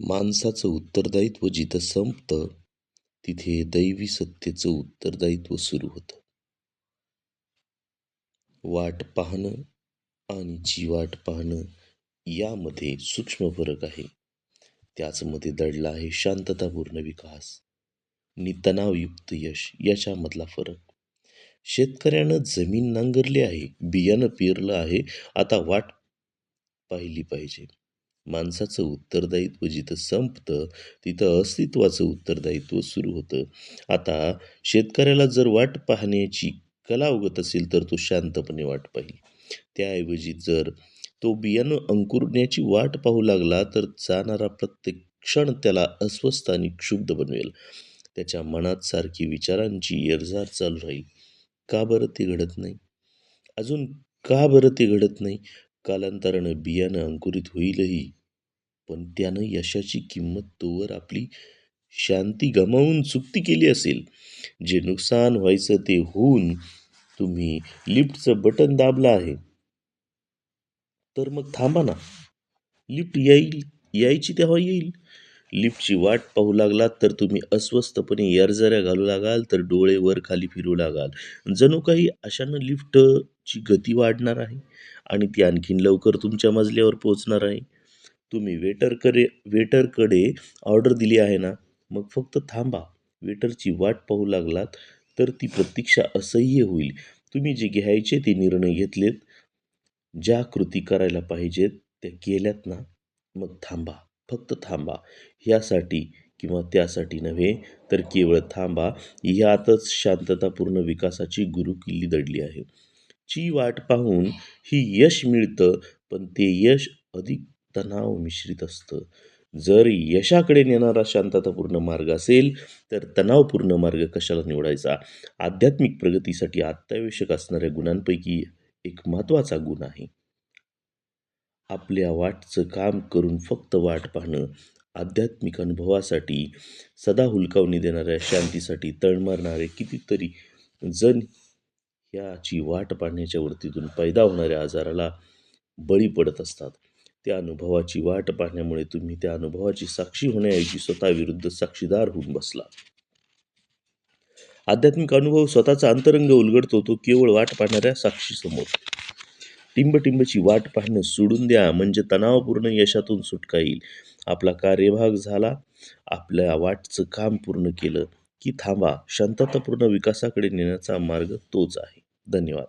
माणसाचं उत्तरदायित्व जिथं संपतं तिथे दैवी सत्तेचं उत्तरदायित्व सुरू होतं. वाट पाहणं आणि जी वाट पाहणं यामध्ये सूक्ष्म फरक आहे. त्याचमध्ये दडला आहे शांततापूर्ण विकास नि तणावयुक्त यश याच्यामधला फरक. शेतकऱ्यानं जमीन नांगरली आहे बियाणं पेरलं आहे आता वाट पाहिली पाहिजे. माणसाचं उत्तरदायित्व जिथं संपतं तिथं अस्तित्वाचं उत्तरदायित्व सुरू होतं. आता शेतकऱ्याला जर वाट पाहण्याची कला उगत असेल तर तो शांतपणे वाट पाहिल. त्याऐवजी जर तो बियाणं अंकुरण्याची वाट पाहू लागला तर जाणारा प्रत्येक क्षण त्याला अस्वस्थ आणि क्षुब्ध बनवेल. त्याच्या मनात सारखी विचारांची येरझार चालू राहील. का बरं ते घडत नाही? अजून का बरं ते घडत नाही? कालांतरानं बियाणं अंकुरित होईलही पण त्यानं यशाची किंमत तोवर आपली शांती गमावून चुकती केली असेल. जे नुकसान व्हायचं ते होऊन तुम्ही लिफ्टचं बटन दाबलं आहे. तर मग थांबा ना. लिफ्ट येईल यायची तेव्हा येईल. लिफ्टची वाट पाहू लागलात तर तुम्ही अस्वस्थपणे यारजऱ्या घालू लागाल तर डोळे वर खाली फिरू लागाल. जणू काही अशानं लिफ्टची गती वाढणार आहे आणि ती आणखीन लवकर तुमच्या मजल्यावर पोहोचणार आहे. तुम्ही वेटरकडे वेटरकडे ऑर्डर दिली आहे ना? मग फक्त थांबा. वेटरची वाट पाहू लागलात तर ती प्रतीक्षा असह्य होईल. तुम्ही जे घ्यायचे ते निर्णय घेतलेत. ज्या कृती करायला पाहिजेत त्या केल्यात ना? मग थांबा. फक्त थांबा. ह्यासाठी किंवा त्यासाठी नव्हे तर केवळ थांबा. ह्यातच शांततापूर्ण विकासाची गुरुकिल्ली दडली आहे. ची वाट पाहून ही यश मिळतं पण ते यश अधिक तणाव मिश्रित असतं. जर यशाकडे नेणारा शांततापूर्ण मार्ग असेल तर तणावपूर्ण मार्ग कशाला निवडायचा? आध्यात्मिक प्रगतीसाठी अत्यावश्यक असणाऱ्या गुणांपैकी एक महत्त्वाचा गुण आहे. आपल्या वाटचं काम करून फक्त वाट पाहणं आध्यात्मिक अनुभवासाठी सदा हुलकावणी देणाऱ्या शांतीसाठी तळमरणारे कितीतरी जण याची वाट पाहण्याच्या वृत्तीतून पैदा होणाऱ्या आजाराला बळी पडत असतात. त्या अनुभवाची वाट पाहण्यामुळे तुम्ही त्या अनुभवाची साक्षी होण्याऐवजी स्वतःविरुद्ध साक्षीदार होऊन बसला. आध्यात्मिक अनुभव स्वतःचा अंतरंग उलगडतो तो केवळ वाट पाहणाऱ्या साक्षीसमोर. टिंबटिंबची वाट पाहणं सोडून द्या. म्हणजे तणावपूर्ण यशातून सुटका येईल. आपला कार्यभाग झाला. आपल्या वाटचं काम पूर्ण केलं. की थांबा. शांततापूर्ण विकासाकडे नेण्याचा मार्ग तोच आहे. धन्यवाद.